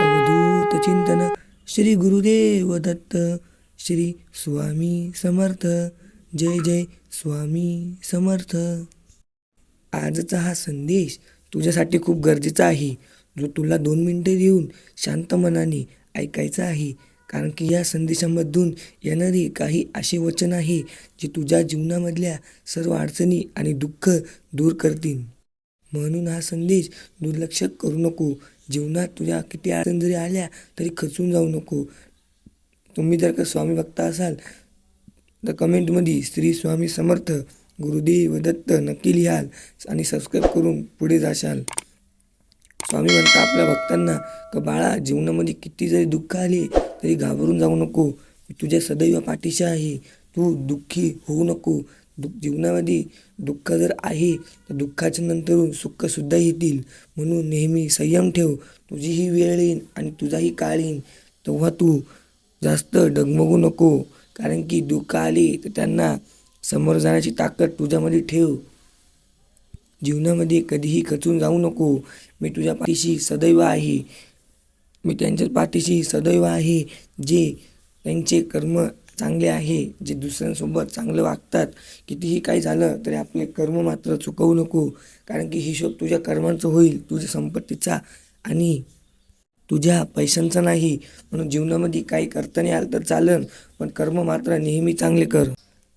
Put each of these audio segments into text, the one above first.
अवधूत चिंतन श्री गुरुदेव दत्त श्री स्वामी समर्थ. जय जय स्वामी समर्थ. आजचा हा संदेश तुझ्यासाठी खूप गरजेचा आहे. जो तुला दोन मिनटे देऊन शांत मनाने ऐकायचा आहे. कारण की या संदेशामधून येणारी काही असे वचन आहे जे तुझ्या जीवनामधल्या सर्व अडचणी आणि दुःख दूर करतील. म्हणून हा संदेश दुर्लक्ष करू नको. जीवनात तुझ्या किती अडचण जरी आल्या तरी खचून जाऊ नको. तुम्ही जर का स्वामी भक्त असाल तर कमेंटमध्ये श्री स्वामी समर्थ गुरुदेव दत्त नक्की लिहाल आणि सबस्क्राईब करून पुढे जाशाल. स्वामी म्हणता आपल्या भक्तांना का बाळा जीवनामध्ये किती जरी दुःख आले तरी घाबरून जाऊ नको. तुझ्या सदैव पाठीशी आहे. तू दुःखी होऊ नको. दुःख जीवनामध्ये दुःख जर आहे तर दुःखाच्या नंतरून सुखसुद्धा येतील. म्हणून नेहमी संयम ठेव. तुझीही वेळ येईल आणि तुझाही काळ येईन. तेव्हा तू जास्त डगमगू नको. कारण की दुःख आले तर त्यांना समोर जाण्याची ताकद तुझ्यामध्ये ठेव. जीवनामध्ये कधीही खचून जाऊ नको. मी तुझ्या पाठीशी सदैव आहे. मी त्यांच्या पाठीशी सदैव आहे जे त्यांचे कर्म चांगले आहे जे दुसऱ्यांसोबत चांगलं वागतात कितीही काही झालं तरी आपले कर्म मात्र चुकवू नको. कारण की हिशोब तुझ्या कर्मांचं होईल तुझ्या संपत्तीचा आणि तुझ्या पैशांचा नाही. म्हणून जीवनामध्ये काही करता नाही आलं तर चालन पण कर्म मात्र नेहमी चांगले कर.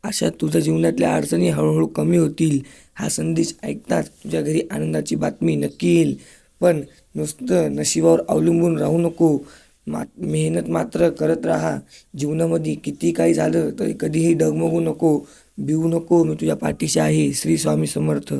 अशा तुझ्या जीवनातल्या अडचणी हळूहळू कमी होतील. हा संदेश ऐकताच तुझ्या घरी आनंदाची बातमी नक्की येईल. पण नुसतं नशिबावर अवलंबून राहू नको. मा मेहनत मात्र करत राहा. जीवनामध्ये किती काही झालं तरी कधीही डगमगू नको भिवू नको. मी तुझ्या पाठीशी आहे. श्री स्वामी समर्थ.